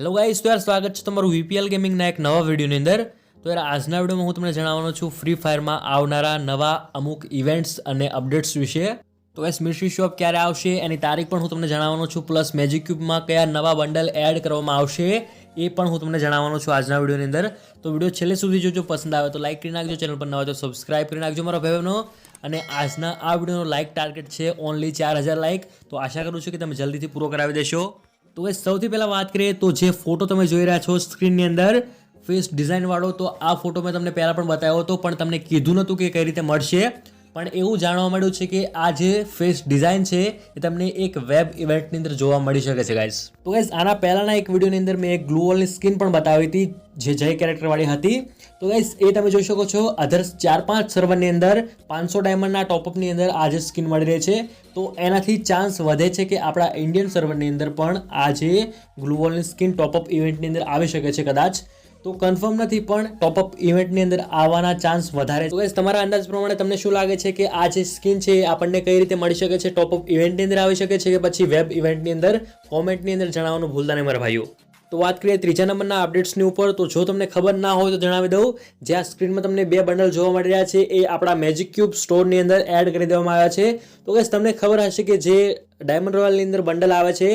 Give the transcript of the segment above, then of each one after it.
Hello guys તો યાર સ્વાગત છે તમારું વીપીએલ ગેમિંગના એક નવા વિડીયોની અંદર. તો યાર આજના વિડીયોમાં હું તમને જણાવવાનો છું ફ્રી ફાયરમાં આવનારા નવા અમુક ઇવેન્ટ્સ અને અપડેટ્સ વિશે. તો એસ મિસ્ટ્રી શોપ ક્યારે આવશે, એની તારીખ પણ હું તમને જણાવવાનો છું પ્લસ મેજિક ક્યુબમાં કયા નવા બંડલ એડ કરવામાં આવશે, એ પણ હું તમને જણાવવાનો છું આજના વિડીયોની અંદર. તો વીડિયો છેલ્લે સુધી જોજો, પસંદ આવે તો લાઇક કરી નાખજો, ચેનલ પર ન તો સબસ્ક્રાઇબ કરી નાખજો, મારા ભાઈઓનો અને આજના આ વિડીયોનો લાઇક ટાર્ગેટ છે ઓનલી ચાર હજાર લાઇક તો આશા કરું છું કે તમે જલ્દીથી પૂરો કરાવી દેશો. તો એ સૌથી પહેલાં વાત કરીએ તો જે ફોટો તમે જોઈ રહ્યા છો સ્ક્રીનની અંદર ફેસ ડિઝાઇનવાળો તો આ ફોટો મેં તમને પહેલાં પણ બતાવ્યો હતો, પણ તમને કીધું નહોતું કે કઈ રીતે મળશે. પણ એવું જાણવા મળ્યું છે કે આ જે ફેસ ડિઝાઇન છે, એ તમને એક વેબ ઇવેન્ટની અંદર જોવા મળી શકે છે ગાઈઝ તો ગાઈઝ આના પહેલાંના એક વિડીયોની અંદર મેં એક ગ્લુ વોલની સ્કિન પણ બતાવી હતી, જે જય કેરેક્ટરવાળી હતી. તો ગાઈઝ એ તમે જોઈ શકો છો અધર્સ ચાર પાંચ સર્વરની અંદર, પાંચસો ડાયમંડના ટોપઅપની અંદર આ જે સ્કિન મળી રહી છે. તો એનાથી ચાન્સ વધે છે કે આપણા ઇન્ડિયન સર્વરની અંદર પણ આ જે ગ્લુ વોલની સ્કિન ટોપઅપ ઇવેન્ટની અંદર આવી શકે છે, કદાચ. તો કન્ફર્મ નથી, પણ ટોપઅપ ઇવેન્ટની અંદર આવવાના ચાન્સ વધારે તો તમારા અંદાજ પ્રમાણે તમને શું લાગે છે કે આ જે સ્કીન છે એ આપણને કઈ રીતે મળી શકે છે? ટોપઅપ ઇવેન્ટની અંદર આવી શકે છે કે પછી વેબ ઇવેન્ટની અંદર? કોમેન્ટની અંદર જણાવવાનું ભૂલતા નહીં મારા ભાઈઓ. તો વાત કરીએ ત્રીજા નંબરના અપડેટ્સની ઉપર, તો જો તમને ખબર ના હોય તો જણાવી દઉં. જે આ સ્ક્રીનમાં તમને બે બંડલ જોવા મળી રહ્યા છે, એ આપણા મેજિક ક્યુબ સ્ટોરની અંદર એડ કરી દેવામાં આવ્યા છે. તો કે તમને ખબર હશે કે જે ડાયમંડ રોયલની અંદર બંડલ આવે છે,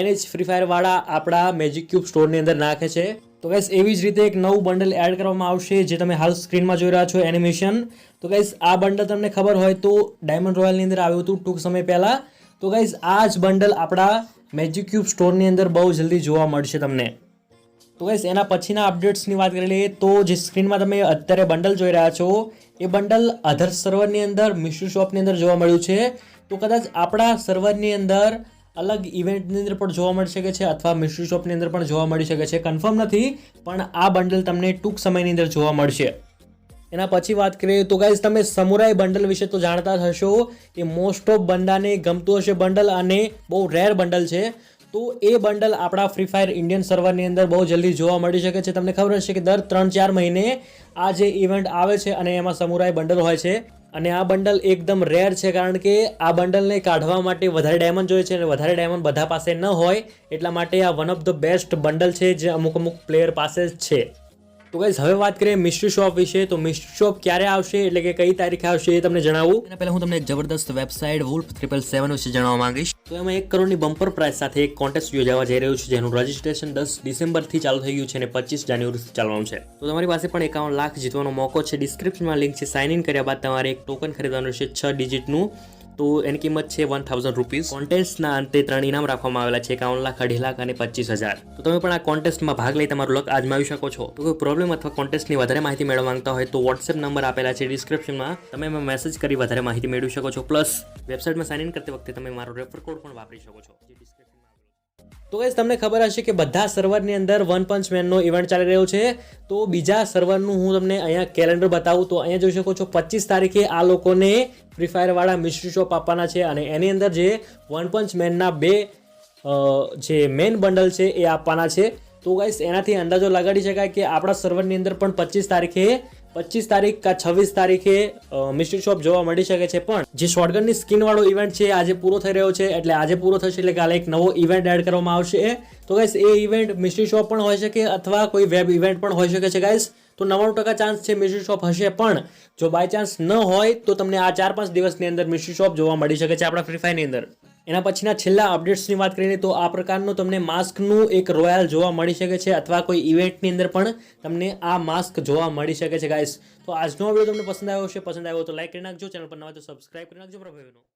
એને જ ફ્રી ફાયરવાળા આપણા મેજિક ક્યુબ સ્ટોરની અંદર નાખે છે. તો ગાઈસ એવી જ રીતે એક નવું બંડલ એડ કરવામાં આવશે જે તમે હાલ સ્ક્રીનમાં જોઈ રહ્યા છો એનિમેશન તો ગાઈસ આ બંડલ તમને ખબર હોય તો ડાયમંડ રોયલની અંદર આવ્યું હતું ટૂંક સમય પહેલાં. તો ગાઈસ આ જ બંડલ આપણા મેજિક ક્યુબ સ્ટોરની અંદર બહુ જલ્દી જોવા મળશે તમને. તો ગાઈસ એના પછીના અપડેટ્સની વાત કરી લઈએ તો જે સ્ક્રીનમાં તમે અત્યારે બંડલ જોઈ રહ્યા છો, એ બંડલ અધર સર્વરની અંદર મિશ્યુ શોપની અંદર જોવા મળ્યું છે. તો કદાચ આપણા સર્વરની અંદર અલગ ઇવેન્ટની અંદર પણ જોવા મળી શકે છે અથવા મિસ્ટ્રી શોપની અંદર પણ જોવા મળી શકે છે. કન્ફર્મ નથી, પણ આ બંડલ તમને ટૂંક સમયની અંદર જોવા મળશે. એના પછી વાત કરીએ તો ગાઈઝ તમે સમુરાઈ બંડલ વિશે તો જાણતા જ એ મોસ્ટ ઓફ બંડાને ગમતું હશે બંડલ અને બહુ રેર બંડલ છે. તો એ બંડલ આપણા ફ્રી ફાયર ઇન્ડિયન સર્વરની અંદર બહુ જલ્દી જોવા મળી શકે છે. તમને ખબર હશે કે દર ત્રણ ચાર મહિને આ જે ઇવેન્ટ આવે છે અને એમાં સમુરાઈ બંડલ હોય છે. અને આ બંડલ એકદમ રેર છે કારણ કે આ બંડલને કાઢવા માટે વધારે ડાયમંડ જોઈએ છે અને વધારે ડાયમંડ બધા પાસે ન હોય એટલા માટે આ one of the best bundle છે જે અમુક અમુક પ્લેયર પાસે જ છે. તો ગાઈઝ હવે વાત કરીએ મિસ્ટ્રી શોપ વિશે. તો મિસ્ટ્રી શોપ ક્યારે આવશે? એટલે કે કઈ તારીખે આવશે એ તમને જણાવું. એના પહેલા હું તમને જબરદસ્ત વેબસાઇટ વુલ્ફ ટ્રિપલ સેવન વિશે જણાવવા માંગીશ. તો એમાં એક કરોડની બમ્પર પ્રાઇસ સાથે એક કોન્ટેસ્ટ યોજાવા જઈ રહ્યું છે જેનું રજિસ્ટ્રેશન દસ ડિસેમ્બરથી ચાલુ થઈ ગયું છે અને પચીસ જાન્યુઆરીથી ચાલવાનું છે. તો તમારી પાસે પણ એકાવન લાખ જીતવાનો મોકો છે. ડિસ્ક્રિપ્શનમાં લિંક છે. સાઇન ઇન કર્યા બાદ તમારે એક ટોકન ખરીદવાનું છે છ ડિજિટનું તો એની કિંમત છે વન થાઉઝન્ડ રૂપીઝ કોન્ટેસ્ટના અંતે ત્રણ ઇનામ રાખવામાં આવેલા છે એકાવન લાખ, અઢી લાખ અને પચીસ હજાર. તો તમે પણ આ કોન્ટેસ્ટમાં ભાગ લઈ તમારું લક આજમાવી શકો છો. તો કોઈ પ્રોબ્લેમ અથવા કોન્ટેસ્ટની વધારે માહિતી મેળવવા માંગતા હોય તો વોટ્સએપ નંબર આપેલા છે ડિસ્ક્રિપ્શનમાં તમે એમાં મેસેજ કરી વધારે માહિતી મેળવી શકો છો. પ્લસ વેબસાઇટમાં સાઇન ઇન કરતી વખતે તમે મારો રેફર કોડ પણ વાપરી શકો છો. તો ગાઈઝ તમને ખબર હશે કે બધા સર્વરની અંદર વન પંચ મેનનો ઇવેન્ટ ચાલી રહ્યો છે. તો બીજા સર્વરનું હું તમને અહીંયા કેલેન્ડર બતાવું. તો અહીંયા જોઈ શકો છો, પચીસ તારીખે આ લોકોને ફ્રી ફાયરવાળા મિસ્ટ્રી શોપ આપવાના છે અને એની અંદર જે વન પંચ મેનના બે જે મેન બંડલ છે એ આપવાના છે. તો ગાઈસ, એનાથી અંદાજો લગાડી શકાય કે આપણા સર્વરની અંદર પણ પચીસ તારીખે પચીસ તારીખ કા છવ્વીસ તારીખે મિસ્ટ્રી શોપ જોવા મળી શકે છે. પણ જે શોર્ટગનની સ્કીન વાળો ઇવેન્ટ છે આજે પૂરો થઈ રહ્યો છે, એટલે આજે પૂરો થશે એટલે કાલે એક નવો ઇવેન્ટ એડ કરવામાં આવશે. તો ગાઈસ એ ઇવેન્ટ મિસ્ટ્રી શોપ પણ હોઈ શકે અથવા કોઈ વેબ ઇવેન્ટ પણ હોઈ શકે છે ગાઈસ તો નવ્વાણું ટકા ચાન્સ છે મિસ્ટ્રી શોપ હશે, પણ જો બાય ચાન્સ ન હોય, તો તમને આ ચાર પાંચ દિવસની અંદર મિસ્ટ્રી શોપ જોવા મળી શકે છે આપણા ફ્રી ફાયરની અંદર. એના પછીના છેલ્લા અપડેટ્સની વાત કરીએ તો આ પ્રકારનું તમને માસ્કનું એક રોયલ જોવા મળી શકે છે અથવા કોઈ ઇવેન્ટની અંદર પણ તમને આ માસ્ક જોવા મળી શકે છે ગાઈસ તો આજનો વીડિયો તમને પસંદ આવ્યો છે પસંદ આવ્યો તો લાઈક કરી નાખજો, ચેનલ પર નવા તો સબસ્ક્રાઈબ કરી નાખજો મારા ભાઈઓનો